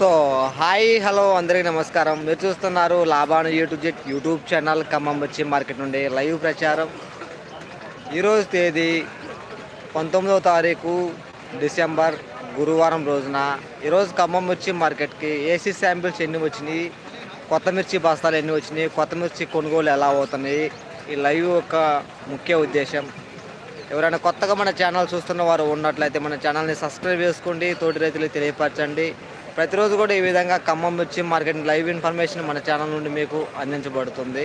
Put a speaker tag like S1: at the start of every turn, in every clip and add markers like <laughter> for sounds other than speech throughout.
S1: So hi hello అందరికీ నమస్కారం. మీరు చూస్తున్నారు లాభాను యూట్యూబ్ జెట్ యూట్యూబ్ ఛానల్ ఖమ్మం వచ్చి మార్కెట్ నుండి లైవ్ ప్రచారం. ఈరోజు తేదీ పంతొమ్మిదవ తారీఖు డిసెంబర్ గురువారం రోజున. ఈరోజు ఖమ్మం వచ్చి మార్కెట్కి ఏసీ శాంపిల్స్ ఎన్ని వచ్చినాయి కొత్త మిర్చి బస్తాలు ఎన్ని వచ్చినాయి కొత్త మిర్చి కొనుగోలు ఎలా అవుతున్నాయి ఈ లైవ్ యొక్క ముఖ్య ఉద్దేశం. ఎవరైనా కొత్తగా మన ఛానల్ చూస్తున్న వారు ఉన్నట్లయితే మన ఛానల్ని సబ్స్క్రైబ్ చేసుకోండి. తోటి రైతులకు తెలియపరచండి. ప్రతిరోజు కూడా ఈ విధంగా ఖమ్మం వచ్చి మార్కెట్ లైవ్ ఇన్ఫర్మేషన్ మన ఛానల్ నుండి మీకు అందించబడుతుంది.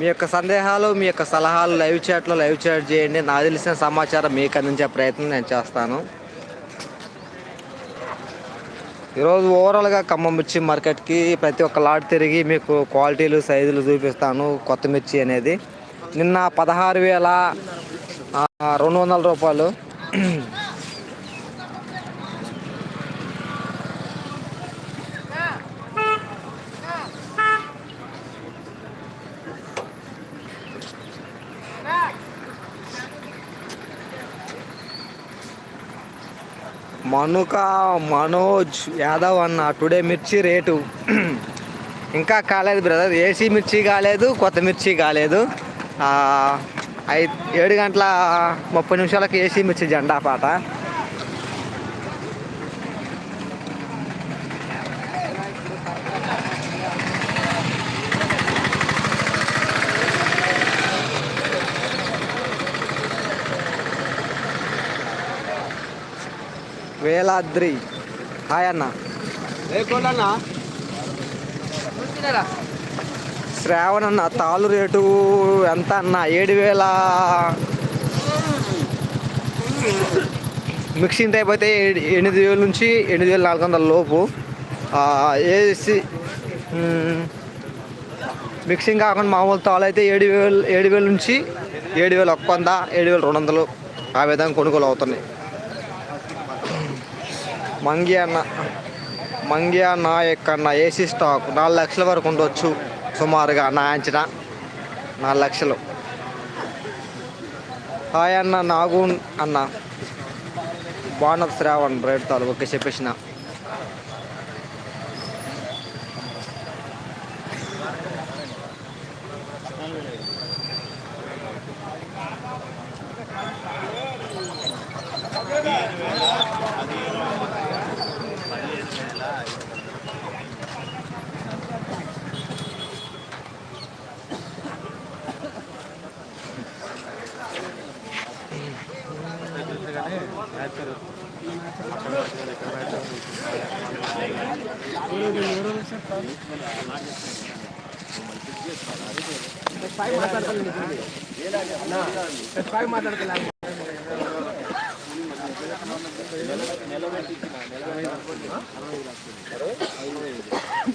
S1: మీ యొక్క సందేహాలు మీ యొక్క సలహాలు లైవ్ చాట్లో లైవ్ చాట్ చేయండి. నాకు తెలిసిన సమాచారం మీకు అందించే ప్రయత్నం నేను చేస్తాను. ఈరోజు ఓవరాల్గా ఖమ్మం మిర్చి మార్కెట్కి ప్రతి ఒక్క లాట్ తిరిగి మీకు క్వాలిటీలు సైజులు చూపిస్తాను. కొత్త మిర్చి అనేది నిన్న పదహారు వేల రెండు వందల రూపాయలు. మనుక మనోజ్ యాదవ్ అన్న టుడే మిర్చి రేటు. ఇంకా కాలేదు బ్రదర్ ఏసీ మిర్చి కాలేదు కొత్త మిర్చి కాలేదు. ఐ ఏడు గంటల ముప్పై నిమిషాలకు ఏసీ మిర్చి జెండా పాట. వేలాద్రి. హాయ్ అన్న. శ్రావణ్ అన్న తాళ్ళు రేటు ఎంత అన్న? ఏడు వేల. మిక్సింగ్ టైప్ అయితే ఎనిమిది వేల నుంచి ఎనిమిది వేల నాలుగు వందల లోపు. ఏసి మిక్సింగ్ కాకుండా మామూలు తాళ్ళు అయితే ఏడు వేలు ఏడు వేల నుంచి ఏడు వేల ఒక్క వంద ఏడు వేల రెండు వందలు ఆ విధంగా కొనుగోలు అవుతున్నాయి. మంగి అన్న మంగి నాయక్ అన్న ఏసీ స్టాక్ నాలుగు లక్షల వరకు ఉండొచ్చు. సుమారుగా నా అంచనా నాలుగు లక్షలు. హాయ్ అన్న నాగు అన్న. బాణప్ శ్రావణ్ రేట్ తాలు ఓకే చెప్పేసిన.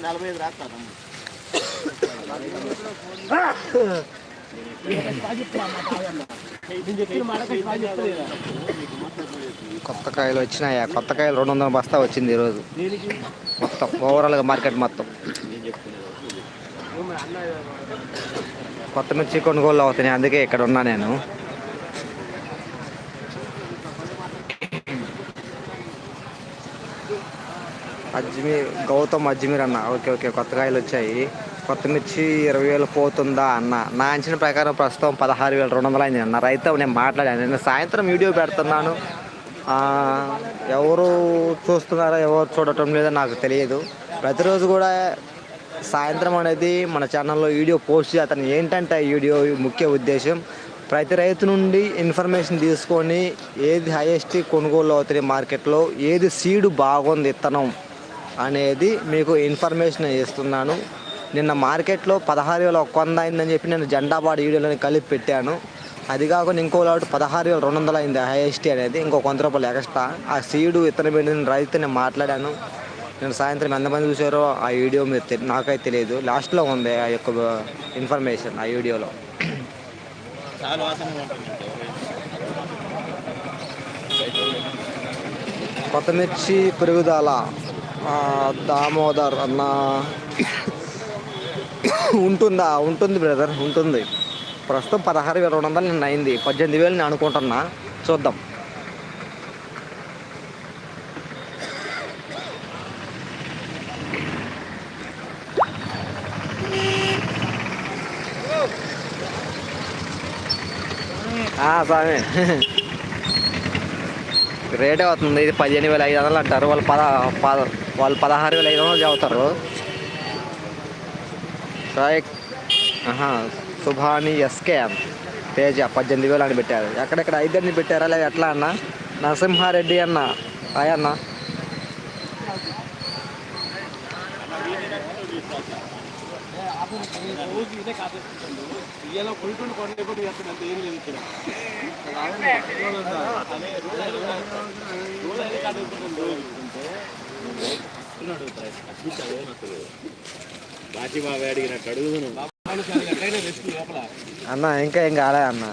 S1: నలభై ఐదు రాస్తాను కొత్త కాయలు వచ్చినాయా? కొత్త కాయలు రెండు వందల బస్తా వచ్చింది ఈరోజు. మొత్తం ఓవరాల్గా మార్కెట్ మొత్తం. కొత్త మిర్చి కొనుగోలు అవుతున్నాయి అందుకే ఇక్కడ ఉన్నా నేను. అజ్మీర్ గౌతమ్ అజ్మీర్ అన్న. ఓకే ఓకే కొత్త కాయలు వచ్చాయి. కొత్త మిర్చి ఇరవై వేలు పోతుందా అన్న. నా అంచనా ప్రకారం ప్రస్తుతం పదహారు వేల రెండు వందలు అయింది అన్న. రైతు నేను మాట్లాడాను. నేను సాయంత్రం వీడియో పెడుతున్నాను. ఎవరు చూస్తున్నారో ఎవరు చూడటం లేదో నాకు తెలియదు. ప్రతిరోజు కూడా సాయంత్రం అనేది మన ఛానల్లో వీడియో పోస్ట్ చేస్తాను ఏంటంటే వీడియో ముఖ్య ఉద్దేశం? ప్రతి రైతు నుండి ఇన్ఫర్మేషన్ తీసుకొని ఏది హైయెస్ట్ కొనుగోలు అవుతుంది మార్కెట్లో ఏది సీడు బాగుంది ఇత్తనం అనేది మీకు ఇన్ఫర్మేషన్ ఇస్తున్నాను. నిన్న మార్కెట్లో పదహారు వేల ఒక్క వంద అయిందని చెప్పి నేను జెండాబాడ్ వీడియోలని కలిపి పెట్టాను. అది కాకుండా ఇంకో లాట్ పదహారు వేల రెండు వందలు అయింది హైయెస్ట్ అనేది. ఇంకో కొంత రూపాయలు ఎక్స్ట్రా ఆ సీడు ఇతను పెట్టిన రైతు నేను మాట్లాడాను. నేను సాయంత్రం ఎంతమంది చూసారో ఆ వీడియో మీరు నాకైతే తెలియదు. లాస్ట్లో ఉంది ఆ యొక్క ఇన్ఫర్మేషన్ ఆ వీడియోలో. కొత్తమిర్చి పెరుగుదల దామోదర్ అన్న <coughs> ఉంటుందా? ఉంటుంది బ్రదర్ ఉంటుంది. ప్రస్తుతం పదహారు వేల రెండు వందలు నిన్న అయింది. పద్దెనిమిది వేలు నేను అనుకుంటున్నా. చూద్దాం. స్వామి. రేటే అవుతుంది ఇది పదిహేను వేల ఐదు వందలు అంటారు. వాళ్ళు పద పద వాళ్ళు పదహారు వేల ఐదు వందలు చదువుతారు. సాయి సుభాని ఎస్కే పేజీ పద్దెనిమిది వేలు అని పెట్టారు. ఎక్కడెక్కడ ఐదర్ని పెట్టారా లేదా ఎట్లా అన్న? నరసింహారెడ్డి అన్న. హాయ్ అన్న.
S2: బాచి బాబు అడిగినట్టు అడుగుదును
S1: అన్న ఇంకా ఏం కాలే అన్న.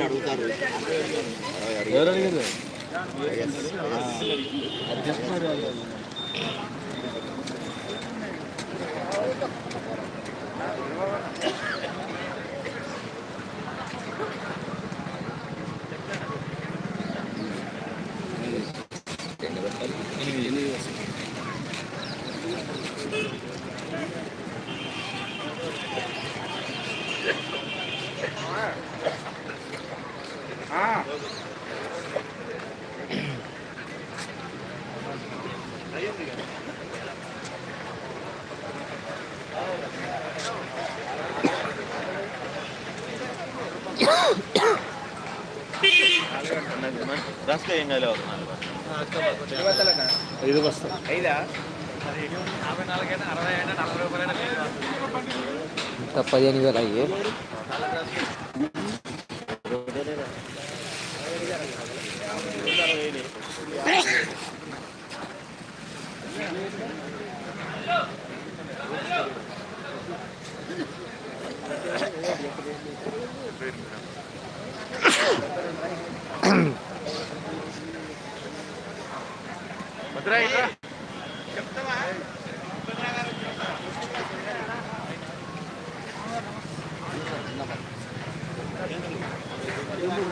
S2: అడుగుతారు ఐదు ఏం
S1: ఐదా ఇంకా పదిహేను వేలు అయ్యి.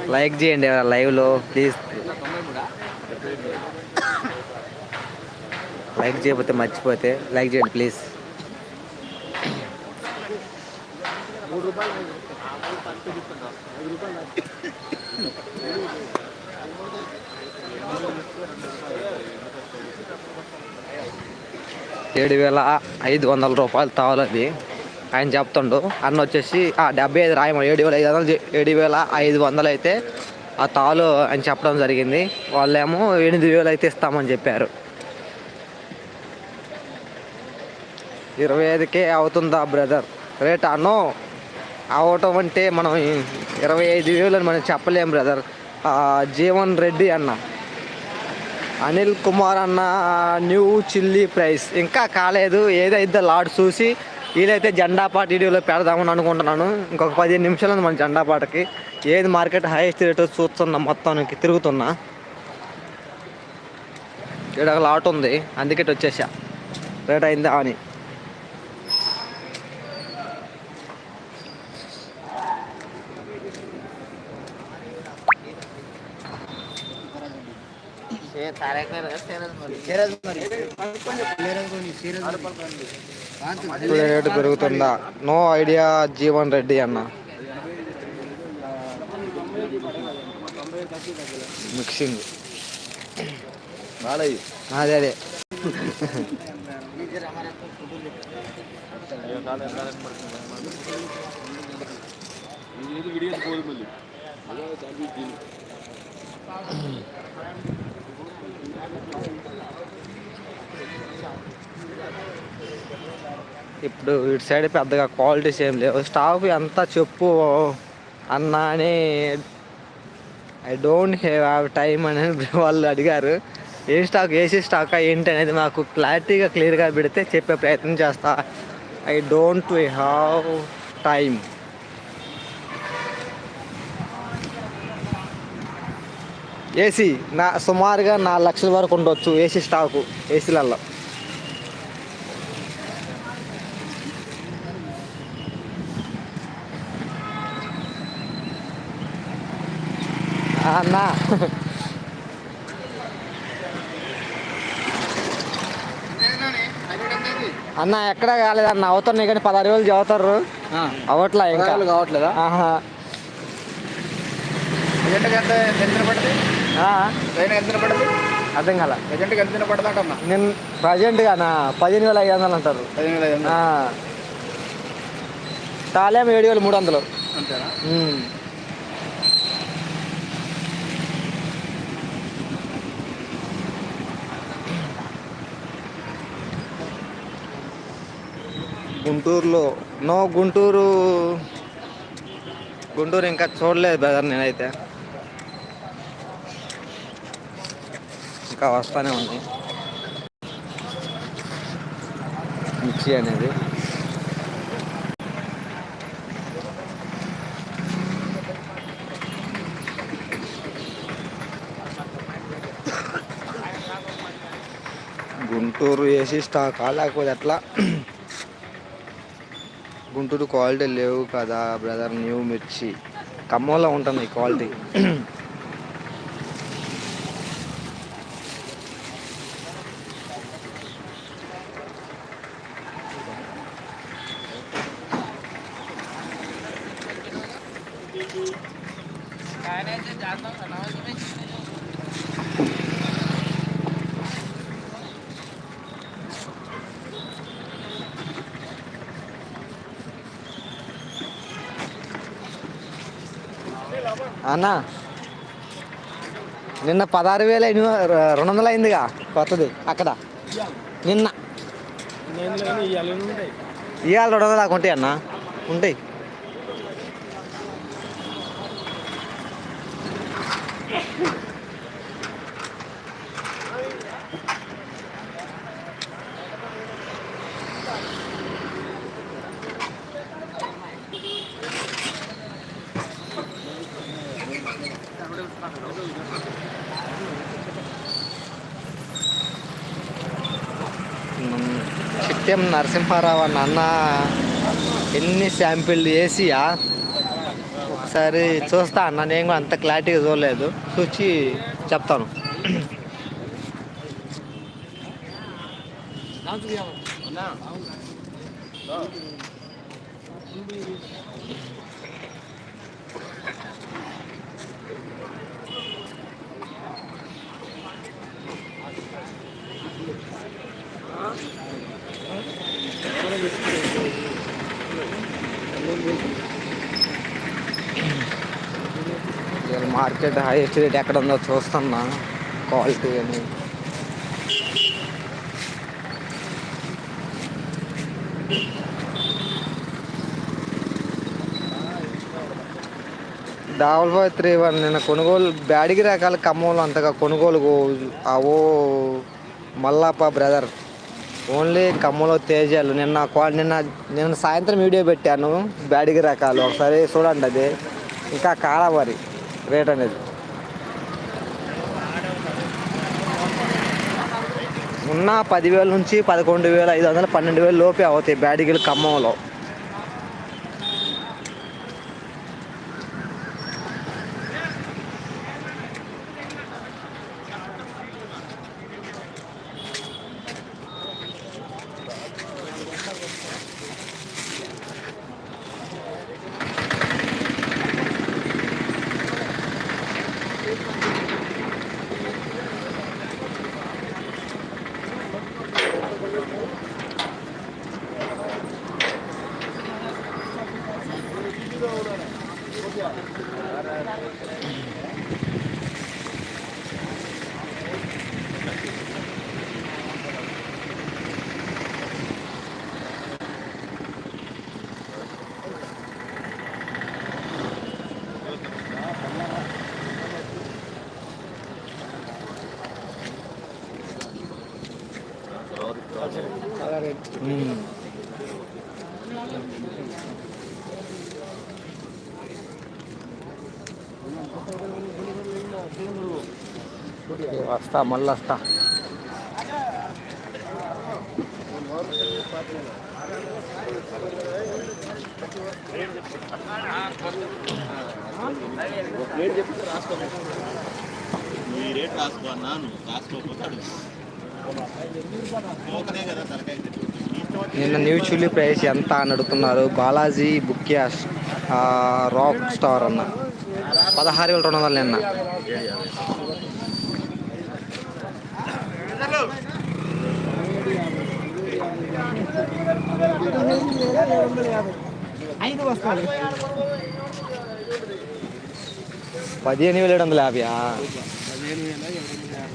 S1: లైక్ చేయండి లైవ్లో ప్లీజ్ లైక్ చేయకపోతే మర్చిపోతే లైక్ చేయండి ప్లీజ్ ఏడు వేల ఐదు వందల రూపాయలు తావలది. ఆయన చెప్తుండు అన్న వచ్చేసి ఆ డెబ్బై ఐదు రాయమ ఏడు వేల ఐదు వందలు ఏడు వేల ఐదు వందలు అయితే ఆ తాలు అని చెప్పడం జరిగింది. వాళ్ళేమో ఎనిమిది వేలు అయితే ఇస్తామని చెప్పారు. ఇరవై ఐదుకే అవుతుందా బ్రదర్? రేట్ అన్నో అవటం అంటే మనం ఇరవై ఐదు వేలు అని మనం చెప్పలేం బ్రదర్. జీవన్ రెడ్డి అన్న. అనిల్ కుమార్ అన్న న్యూ చిల్లీ ప్రైస్. ఇంకా కాలేదు. ఏదైతే లాడ్ చూసి వీలైతే జెండా పాట వీడియోలో పెడదామని అనుకుంటున్నాను. ఇంకొక పదిహేను నిమిషాలు ఉంది మన జెండా పాటకి. ఏది మార్కెట్ హైయెస్ట్ రేట్ చూస్తున్నా మొత్తానికి తిరుగుతున్నా. ఇక్కడ ఒక లాట్ ఉంది. అందుకే వచ్చేసా. రేట్ అయిందా అని. ఇప్పుడు రేటు పెరుగుతుందా నో ఐడియా జీవన్ రెడ్డి అన్న మిక్సింగ్
S2: బాలయ్య
S1: అదే అదే ఇప్పుడు ఇటు సైడ్ పెద్దగా క్వాలిటీస్ ఏం లేవు. స్టాఫ్ ఎంత చెప్పు అన్నా అని ఐ డోంట్ హ్యావ్ టైం అని <laughs> వాళ్ళు అడిగారు. ఏ స్టాక్ ఏసీ స్టాక్ ఏంటి అనేది మాకు క్లారిటీగా క్లియర్గా పెడితే చెప్పే ప్రయత్నం చేస్తా. I don't have time AC నా సుమారుగా నాలుగు లక్షల వరకు ఉండొచ్చు ఏసీ స్టాకు ఏసీలలో అన్నా అన్న ఎక్కడ కాలేదన్న అవుతున్నాయి కానీ పదహారు వేలు చదువుతారు. అవట్లా ఇంకా.
S3: కావట్లేదా? ఎంత ఎంత పడుతుంది? ట్రైన్ ఎంత పడుతుంది?
S1: అర్థం కాల.
S3: ఎంత పడుతుంది
S1: నేను ప్రజెంట్గా నా పదిహేను వేల ఐదు వందలు అంటారు.
S3: పదిహేను వేల ఐదు వందలు.
S1: ఆ. తాలేమో ఏడు వేలు మూడు వందలు.
S3: అంతేనా.
S1: గుంటూరులో నో గుంటూరు గుంటూరు ఇంకా చూడలేదు బ్రదర్ నేనైతే. ఇంకా వస్తూనే ఉంది. మిర్చి అనేది. గుంటూరు ఏసీ స్టాకా లేకపోతే ఎట్లా గుంటూరు క్వాలిటీ లేవు కదా బ్రదర్. న్యూ మిర్చి. ఖమ్మంలో ఉంటుంది క్వాలిటీ. అన్నా నిన్న పదహారు వేల ఎనిమిది రెండు వందలు అయిందిగా కొత్తది అక్కడ? నిన్న. ఇవాళ రెండు వందలు ఉంటాయి అన్న. ఉంటాయి. చిట్టెం నరసింహారావు అన్న అన్న ఎన్ని శాంపిల్ వేసియా ఒకసారి చూస్తా అన్న నేను కూడా అంత క్లారిటీగా చూడలేదు. చూసి చెప్తాను. మార్కెట్ హైయెస్ట్ రేట్ ఎక్కడ ఉందో చూస్తున్నా. క్వాలిటీ అని డబల్ ఫైవ్ త్రీ వన్ నిన్న కొనుగోలు బ్యాడిగి రకాల ఖమ్మంలో అంతగా కొనుగోలు అవో మల్లాప బ్రదర్. ఓన్లీ ఖమ్మంలో తేజాలు. నిన్న నిన్న నిన్న సాయంత్రం వీడియో పెట్టాను బ్యాడిగి రకాలు. ఒకసారి చూడండి అది. ఇంకా కాలవరి. రేట్ అనేది. ఉన్న పదివేల నుంచి పదకొండు వేల ఐదు వందలు పన్నెండు వేలు లోపే అవుతాయి బ్యాడిగిలు ఖమ్మంలో. ஓகே వస్తా మళ్ళీ వస్తా.
S2: ఈ రేట్ రాసుకో అన్నా నువ్వు
S1: నిన్న న్యూ చిల్లీ ప్రైస్ ఎంత అని అడుగుతున్నారు? Balaji book cash rock star అన్న. పదహారు వేల రెండు వందలు నిన్న.
S3: ఐదు వస్తాయి.
S1: పదిహేను వేల ఏడు వందల యాభై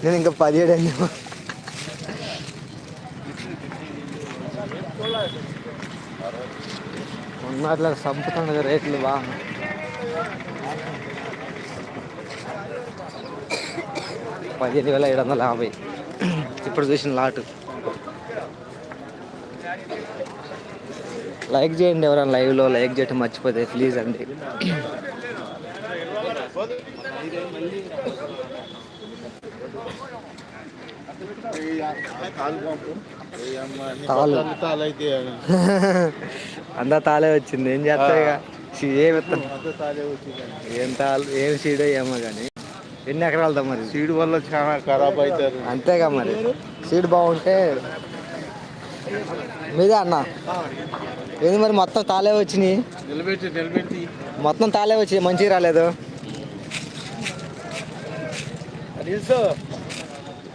S1: నేను ఇంకా పదిహేడు అన్నా ఉన్నట్ల చంపుతుంది రేట్లు బా. పదిహేను వేల ఏడు వందల యాభై. ఇప్పుడు చూసిన లాటు. లైక్ చేయండి ఎవరైనా లైవ్లో లైక్ చేయటం మర్చిపోతే ప్లీజ్ అండి. తాలు. అంతా తాలే వచ్చింది. ఏం
S3: వచ్చింది
S1: ఏం తాలు ఏం సీడో ఏమో కానీ ఎన్ని ఎకరాలతో మరి?
S3: సీడ్ వల్ల చాలా ఖరాబ్ అవుతారు.
S1: అంతేగా మరి. సీడ్ బాగుంటే మీదే అన్న. ఏంది మరి మొత్తం తాలే వచ్చినాయి? మొత్తం తాలే వచ్చి మంచిగా రాలేదు.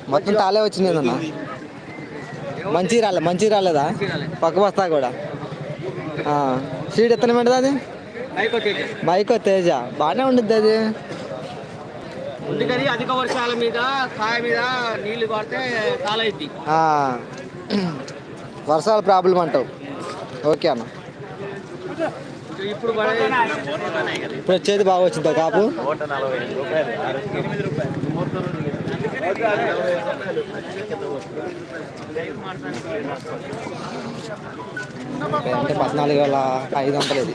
S1: మొత్తం తాలే వచ్చినాయి అన్న. మంచిగా రాలే మంచిగా రాలేదా? పక్క బస్తా కూడా. ఆ, సీడ్ ఎత్తనమంటది అది? మైకో తేజ. బాగానే ఉండిద్ది అది.
S4: అధిక వర్షాల మీద కాయ మీద నీళ్ళు పడితే కాలైద్ది
S1: వర్షాల ప్రాబ్లం అంటావు. ఓకే అన్న.
S4: ఇప్పుడు
S1: వచ్చేది బాగా వచ్చిందా కాపు? అంటే పద్నాలుగు వేల ఐదు వందలు ఇది.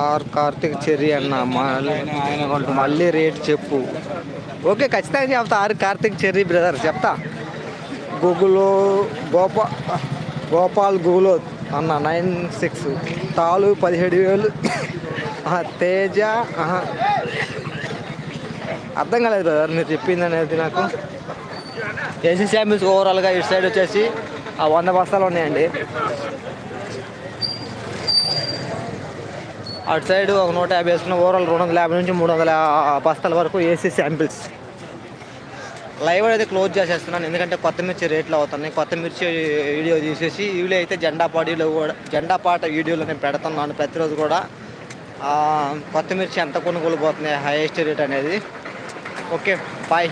S1: ఆర్ కార్తిక్ చెర్రీ అన్న మళ్ళీ మళ్ళీ రేట్ చెప్పు. ఓకే ఖచ్చితంగా చెప్తా ఆర్ కార్తిక్ చెర్రీ బ్రదర్ చెప్తా. గూగుల్లో గోపా గోపాల్ గూగులో అన్న నైన్ సిక్స్. తాలు పదిహేడు వేలు. తేజ అర్థం కాలేదు బ్రదర్ మీరు చెప్పింది అనేది నాకు. ఏసీ శాంపిల్స్ ఓవరాల్గా ఇటు సైడ్ వచ్చేసి ఆ వంద బస్తాలు ఉన్నాయండి. అటు సైడ్ ఒక నూట యాభై వేసుకున్న ఓవరాల్ రెండు వందల యాభై నుంచి మూడు వందల బస్తాల వరకు ఏసీ శాంపిల్స్ లైవ్ అయితే క్లోజ్ చేసేస్తున్నాను ఎందుకంటే కొత్త మిర్చి రేట్లు అవుతున్నాయి. కొత్త మిర్చి వీడియో తీసేసి వీడియో అయితే జెండా పాటీలో కూడా జెండా పాట వీడియోలో నేను పెడుతున్నాను ప్రతిరోజు కూడా. ఆ, కొత్త మిర్చి ఎంత కొనుగోలు పోతున్నాయి హైయెస్ట్ రేట్ అనేది. Okay bye